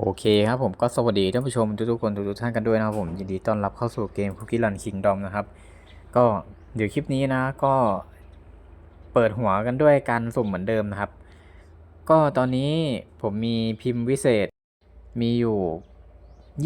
โอเคครับผมก็สวัสดีท่านผู้ชมทุกๆคนทุกๆท่านกันด้วยนะครับผมยินดีต้อนรับเข้าสู่เกม Cookie Run Kingdom นะครับ ก็เดี๋ยวคลิปนี้นะก็เปิดหัวกันด้วยการสุ่มเหมือนเดิมนะครับ ก็ตอนนี้ผมมีพิมพ์วิเศษมีอยู่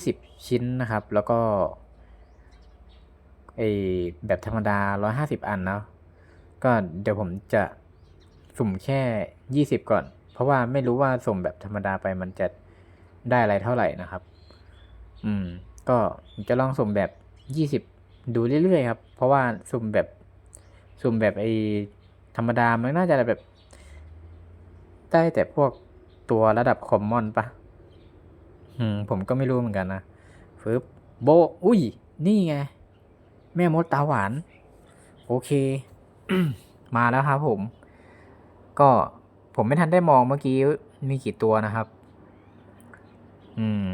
20 ชิ้นนะครับ แล้วก็ไอแบบธรรมดา 150 อันเนาะก็เดี๋ยวผมจะสุ่มแค่ 20 ก่อน เพราะว่าไม่รู้ว่าสุ่มแบบธรรมดาไปมันจะ ได้อะไรเท่าไหร่นะครับ อืม ก็จะลองสุ่มแบบ20ดูเรื่อยๆครับ เพราะว่าสุ่มแบบสุ่มแบบไอธรรมดามันน่าจะแบบ ได้แต่พวกตัวระดับคอมมอนปะอืม ผมก็ไม่รู้เหมือนกันนะฟึบโบ อุ้ย นี่ไง แม่มดตาหวาน โอเค มาแล้วครับผม ก็ผมไม่ทันได้มองเมื่อกี้มีกี่ตัวนะครับ อืม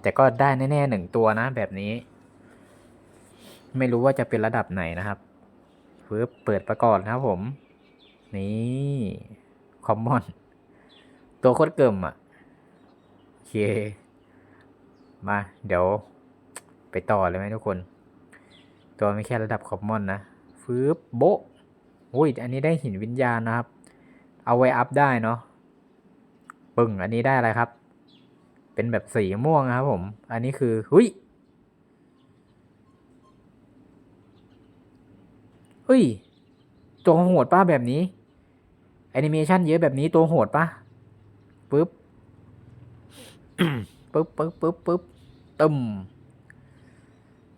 แต่ก็ได้แน่ๆหนึ่งตัวนะแบบนี้ ไม่รู้ว่าจะเป็นระดับไหนนะครับฟึบเปิดประกอบนะครับผม นี่คอมมอน ตัวโคตรเกิมอะ โอเค มา เดี๋ยว ไปต่อเลยไหมทุกคน ตัวไม่แค่ระดับคอมมอนนะฟืบโบอุ้ย อันนี้ได้หินวิญญาณนะครับ เอาไว้อัพได้เนาะ ปึ้งอันนี้ได้อะไรครับ เป็นแบบสีม่วงนะครับผม อันนี้คือหุยเฮ้ย ตัวโหดป้าแบบนี้แอนิเมชันเยอะแบบนี้ตัวโหดปะปึ๊บปึ๊บปึ๊บปึ๊บปึ๊บตึม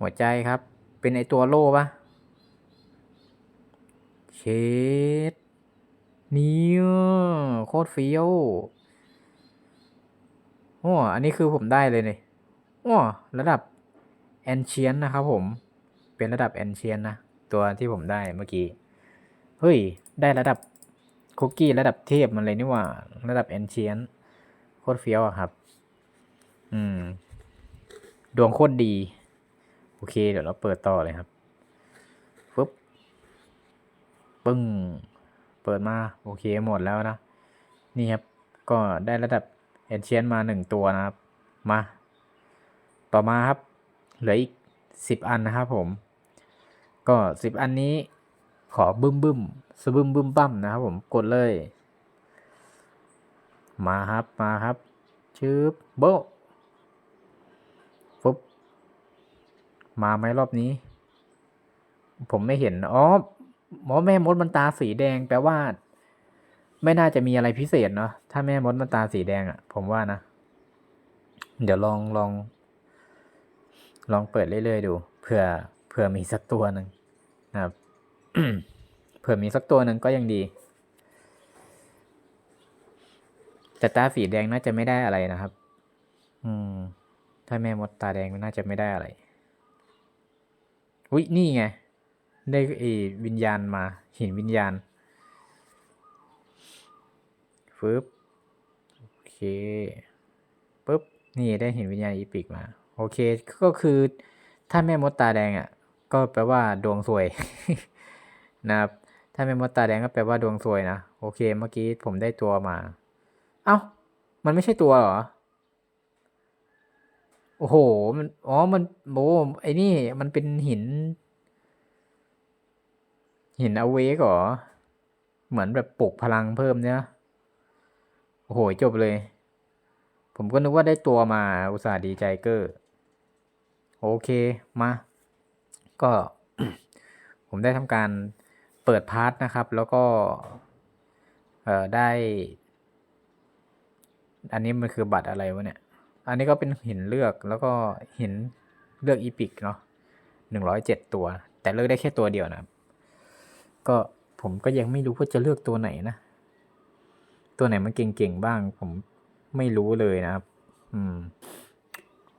หัวใจครับ เป็นไอตัวโล่ปะเชดเนี่ยโคตรเฟี้ยว โอ้อันนี้คือผมได้เลยเนี่ยโอ้ระดับแอนเชียนนะครับผม เป็นระดับแอนเชียนนะ ตัวที่ผมได้เมื่อกี้ เฮ้ย ได้ระดับคุกกี้ระดับเทพมันเลยนี่ว่า ระดับแอนเชียนโคตรเฟี้ยวอะครับ อืม ดวงโคตรดี โอเค เดี๋ยวเราเปิดต่อเลยครับฟึบปึ้ง เปิดมา โอเคหมดแล้วนะ นี่ครับ ก็ได้ระดับ แอนเชียนมาหนึ่งตัวนะครับ มา ต่อมาครับ เหลืออีกสิบอันนะครับผม ก็สิบอันนี้ขอบึ้มบึ้มสบึ้มบึ้มปั้มนะครับผมกดเลย มาครับมาครับชืบโบะฟุบมาไหมรอบนี้ ผมไม่เห็นอ๋อหมอแม่มดมันตาสีแดงแปลว่า ไม่น่าจะมีอะไรพิเศษเนาะ ถ้าแม่มดมันตาสีแดงอะ่ะ ผมว่านะ เดี๋ยวลองลอง ลองเปิดเรื่อยๆดูเผื่อเผื่อมีสักตัวหนึ่งนะครับเผื่อมีสักตัวหนึ่งก็ยังดี แต่ตาสีแดงน่าจะไม่ได้อะไรนะครับ อืม ถ้าแม่มดตาแดงน่าจะไม่ได้อะไรอุ้ยนี่ไง ได้ไอ้วิญญาณมา หินวิญญาณฟึบ เคปุ๊บนี่ได้เหินวิญญาณอีพิกมา โอเคก็คือถ้าแม่มดตาแดงอะ ก็แปลว่าดวงสวยนะครับถ้าแม่มดตาแดงก็แปลว่าดวงสวยนะโอเค เมื่อกี้ผมได้ตัวมา เอ้า มันไม่ใช่ตัวเหรอโอ้โห มัน อ๋อ มันโอ้ไอ้นี่ มันเป็นหิน หินอเวกเหรอ เหมือนแบบปลุกพลังเพิ่มเนี่ย โอ้โห จบเลย ผมก็นึกว่าได้ตัวมาอุตส่าห์ดีใจเกอร์โอเคมา ก็ ผมได้ทำการเปิดพาร์ทนะครับ แล้วก็เอ่อได้ อันนี้มันคือบัตรอะไรวะเนี่ย อันนี้ก็เป็นหินเลือกแล้วก็หินเลือกอีพิกเนาะหนึ่งร้อยเจ็ดตัว แต่เลือกได้แค่ตัวเดียวนะครับก็ผมก็ยังไม่รู้ว่าจะเลือกตัวไหนนะ ตัวไหนมันเก่งๆบ้าง ผมไม่รู้เลยนะครับ อืม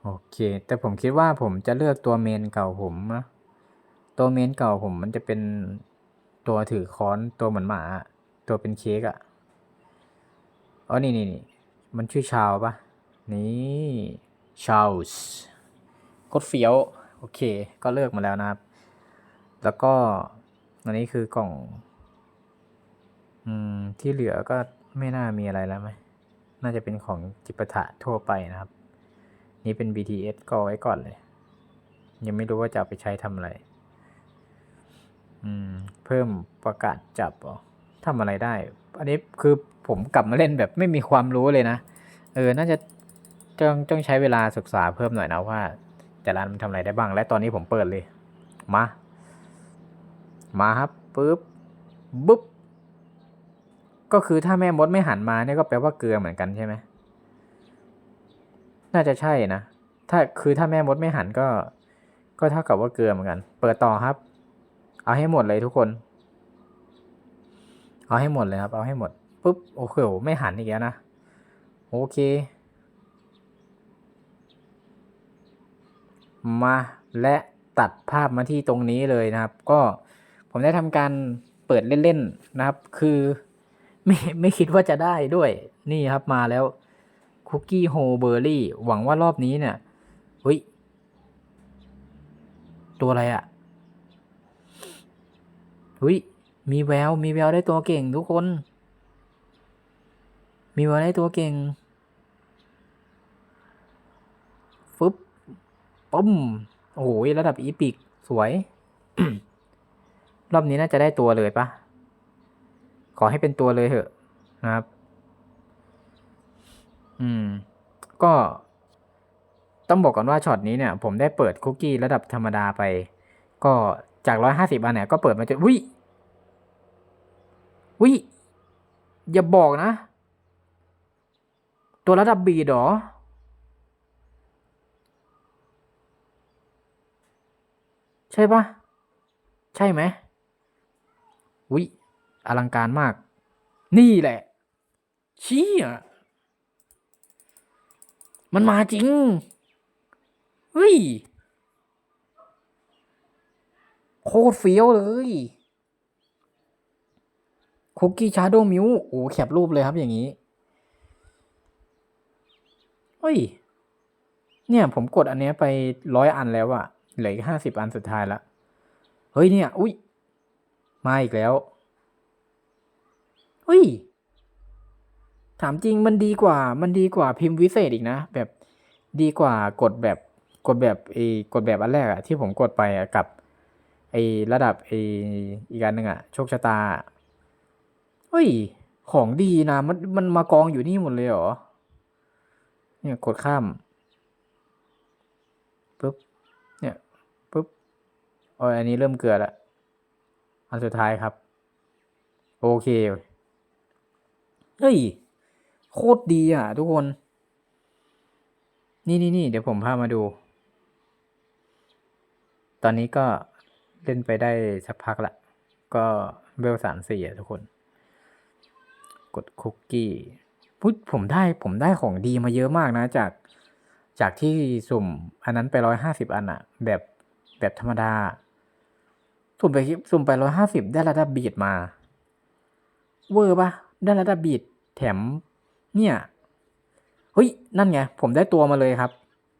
โอเค แต่ผมคิดว่าผมจะเลือกตัวเมนเก่าผมนะตัวเมนเก่าผมมันจะเป็นตัวถือค้อนตัวเหมือนหมา ตัวเป็นเค้กอะ่ะอ๋อนี่นี่นี่มันชื่อชาวปะนี่ชาวส์โคตรเฟี้ยว โอเค ก็เลือกมาแล้วนะครับ แล้วก็อันนี้คือกล่อง อืม ที่เหลือก็ ไม่น่ามีอะไรแล้วไหม น่าจะเป็นของจิปถะทั่วไปนะครับ นี่เป็น BTS ก็ไว้ก่อนเลย ยังไม่รู้ว่าจะไปใช้ทำอะไร อืม เพิ่มประกาศจับหรอทำอะไรได้ อันนี้คือผมกลับมาเล่นแบบไม่มีความรู้เลยนะ เออ น่าจะต้องต้องใช้เวลาศึกษาเพิ่มหน่อยนะว่า แต่ละอันมันทำอะไรได้บ้าง และตอนนี้ผมเปิดเลย มา มาครับปุ๊บบุ๊บ ก็คือถ้าแม่มดไม่หันมาเนี่ยก็แปลว่าเกลือเหมือนกันใช่ไหมน่าจะใช่นะ ถ้าคือถ้าแม่มดไม่หันก็ ก็เท่ากับว่าเกลือเหมือนกัน เปิดต่อครับ เอาให้หมดเลยทุกคน เอาให้หมดเลยครับ เอาให้หมดปุ๊บโอ้โหไม่หันอีกแล้วนะโอเค มาและตัดภาพมาที่ตรงนี้เลยนะครับ ก็ผมได้ทำการเปิดเล่นๆนะครับ คือ ไม่ไม่คิดว่าจะได้ด้วย นี่ครับมาแล้วคุกกี้โฮเบอร์รี่หวังว่ารอบนี้เนี่ยเฮ้ย ตัวอะไรอะ่ะเฮ้ย มีแวว มีแววได้ตัวเก่งทุกคน มีแววได้ตัวเก่งฟึบปุ้มโอ้โหระดับอีพิกสวย รอบนี้น่าจะได้ตัวเลยปะ ขอให้เป็นตัวเลยเถอะนะครับ อืม ก็ต้องบอกก่อนว่าช็อตนี้เนี่ย ผมได้เปิดคุกกี้ระดับธรรมดาไป ก็จากร้อยห้าสิบอันเนี่ยก็เปิดมาจนวิวิอย่าบอกนะ ตัวระดับบีดหรอ ใช่ปะใช่ไหมวิ อลังการมาก นี่แหละเชี่ยมันมาจริง เฮ้ย โคตรเฟี้ยวเลยคุกกี้ชาโดมิวโอ้แคปรูปเลยครับอย่างนี้ เฮ้ย เนี่ยผมกดอันเนี้ยไปร้อยอันแล้วอะเหลืออีกห้าสิบอันสุดท้ายละ เฮ้ยเนี่ย อุ้ย มาอีกแล้ว ฮ้ย ถามจริงมันดีกว่า มันดีกว่าพิมพ์วิเศษอีกนะ แบบดีกว่ากดแบบกดแบบไอ้กดแบบอันแรกอะที่ผมกดไปอะกับไอ้ระดับไอ้อีกอันหนึ่งอะโชคชะตาเฮ้ย ของดีนะ มันมันมากองอยู่นี่หมดเลยเหรอ เนี่ยกดข้ามปุ๊บเนี่ยปุ๊บโอ้ยอันนี้เริ่มเกลือละอันสุดท้ายครับ โอเค เฮ้ย โคตรดีอะ ทุกคน นี่นี่นี่เดี๋ยวผมพามาดู ตอนนี้ก็เล่นไปได้สักพักละ ก็เวลสามสี่อะทุกคน กดคุกกี้พุทผมได้ผมได้ของดีมาเยอะมากนะ จากจากที่สุ่ม อันนั้นไปร้อยห้าสิบอันอะแบบแบบธรรมดา สุ่มไปสุ่มไปร้อยห้าสิบได้ระดับบีดมา เวอร์ปะได้ระดับบีด แถมเนี่ยเฮ้ยนั่นไง ผมได้ตัวมาเลยครับ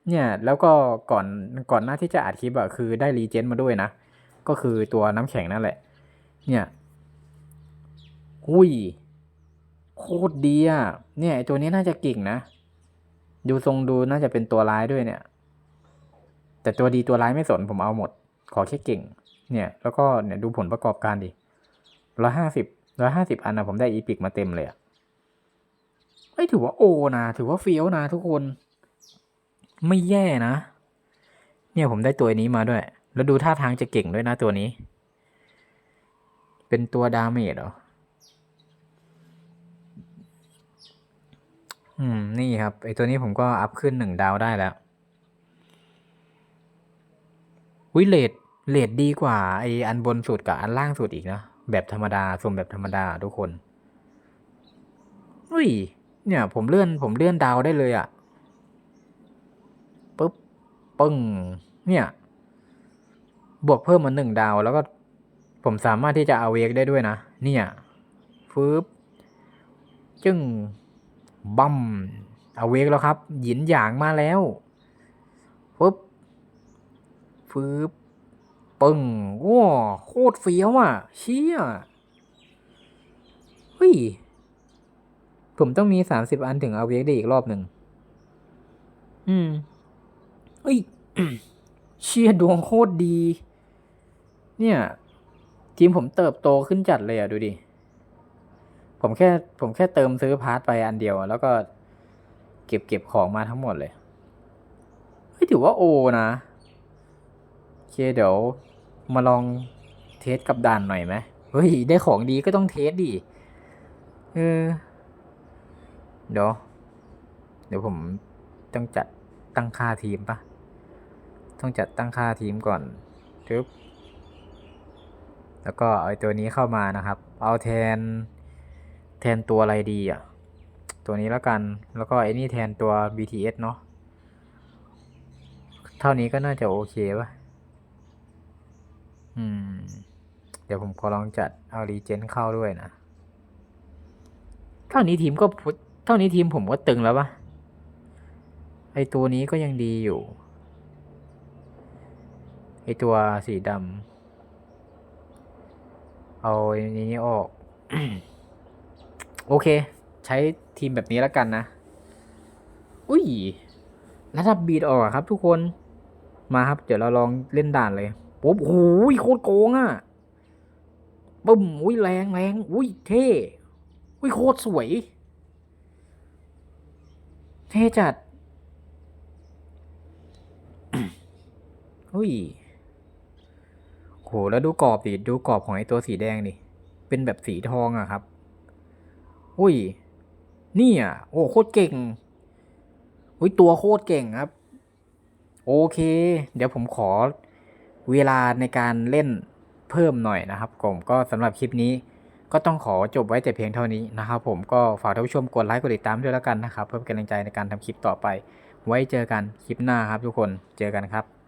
เนี่ยแล้วก็ก่อนก่อนหน้าที่จะอัดคลิปอะคือได้รีเจนมาด้วยนะ ก็คือตัวน้ำแข็งนั่นแหละ เนี่ยหุยโคตรดีอะเนี่ยตัวนี้น่าจะเก่งนะ ดูทรงดูน่าจะเป็นตัวร้ายด้วยเนี่ย แต่ตัวดีตัวร้ายไม่สนผมเอาหมด ขอแค่เก่ง เนี่ย แล้วก็เนี่ยดูผลประกอบการดิร้อยห้าสิบร้อยห้าสิบอันนะผมได้อีพิกมาเต็มเลยอะ เอ้ยถือว่าโอนะถือว่าเฟี้ยวนะทุกคน ไม่แย่นะ เนี่ยผมได้ตัวนี้มาด้วย แล้วดูท่าทางจะเก่งด้วยนะตัวนี้ เป็นตัวดาเมจเหรอ อืม นี่ครับไอตัวนี้ผมก็อัพขึ้นหนึ่งดาวได้แล้ววิเลดเลดดีกว่าไออันบนสุดกับอันล่างสุดอีกนะ แบบธรรมดาสุ่มแบบธรรมดาทุกคนอุ้ย เนี่ยผมเลื่อนผมเลื่อนดาวได้เลยอะ่ะปุ๊บปึ้งเนี่ย บวกเพิ่มมาหนึ่งดาว แล้วก็ผมสามารถที่จะเอาเวกได้ด้วยนะ เนี่ยฟืบจึงบัมเอาเวกแล้วครับ หยินหยางมาแล้วปึ๊บฟืบปึ้งว้าโคตรเฟี้ยวอะ เชี่ยเฮ้ย ผผมต้องมีสามสิบอันถึงเอาเวกได้อีกรอบหนึ่ง อืมเอ้ยเชียดวงโคตรดี เนี่ย ทีมผมเติบโตขึ้นจัดเลยอะดูดิ ผมแค่ ผมแค่เติมซื้อพาร์ทไปอันเดียว แล้วก็เก็บเก็บของมาทั้งหมดเลยเฮ้ยถือว่าโอนะโอเคเดี๋ยวมาลองเทสกับด่านหน่อยไหมเฮ้ย ได้ของดีก็ต้องเทสดิ เออ เดี๋ยว เดี๋ยวผมต้องจัดตั้งค่าทีมปะต้องจัดตั้งค่าทีมก่อนทึบแล้วก็เอาไอตัวนี้เข้ามานะครับ เอาแทน แทนตัวอะไรดีอะ ตัวนี้แล้วกัน แล้วก็ไอ้นี่แทนตัว BTS เนาะ เท่านี้ก็น่าจะโอเคปะอืม เดี๋ยวผมขอลองจัดเอารีเจนเข้าด้วยนะ เท่านี้ทีมก็พุเท่านี้ทีมผมก็ตึงแล้วปะไอตัวนี้ก็ยังดีอยู่ ไอตัวสีดำเอาอ้นี้ออก โอเค ใช้ทีมแบบนี้แล้วกันนะ อุ้ยระดับบีดออกครับทุกคน มาครับ เดี๋ยวเราลองเล่นด่านเลยปุ๊บโอ้ยโคตรโกงอะบึ้มอุ้ยแรงแรงอุ้ยเท่อุ้ยโคตรสวย เท่จัด อุ้ยโหแล้วดูกรอบดิดูกรอบของไอตัวสีแดงดิ เป็นแบบสีทองอะครับ อุ้ย นี่อะ โอ้โคตรเก่ง อุ้ยตัวโคตรเก่งครับ โอเค เดี๋ยวผมขอเวลาในการเล่นเพิ่มหน่อยนะครับผมก็สำหรับคลิปนี้ ก็ต้องขอจบไว้แต่เพียงเท่านี้นะครับผมก็ฝากท่านผู้ชมกดไลค์กดติดตามด้วยแล้วกันนะครับ เพื่อเป็นกำลังใจในการทำคลิปต่อไป ไว้เจอกันคลิปหน้าครับทุกคนเจอกันครับ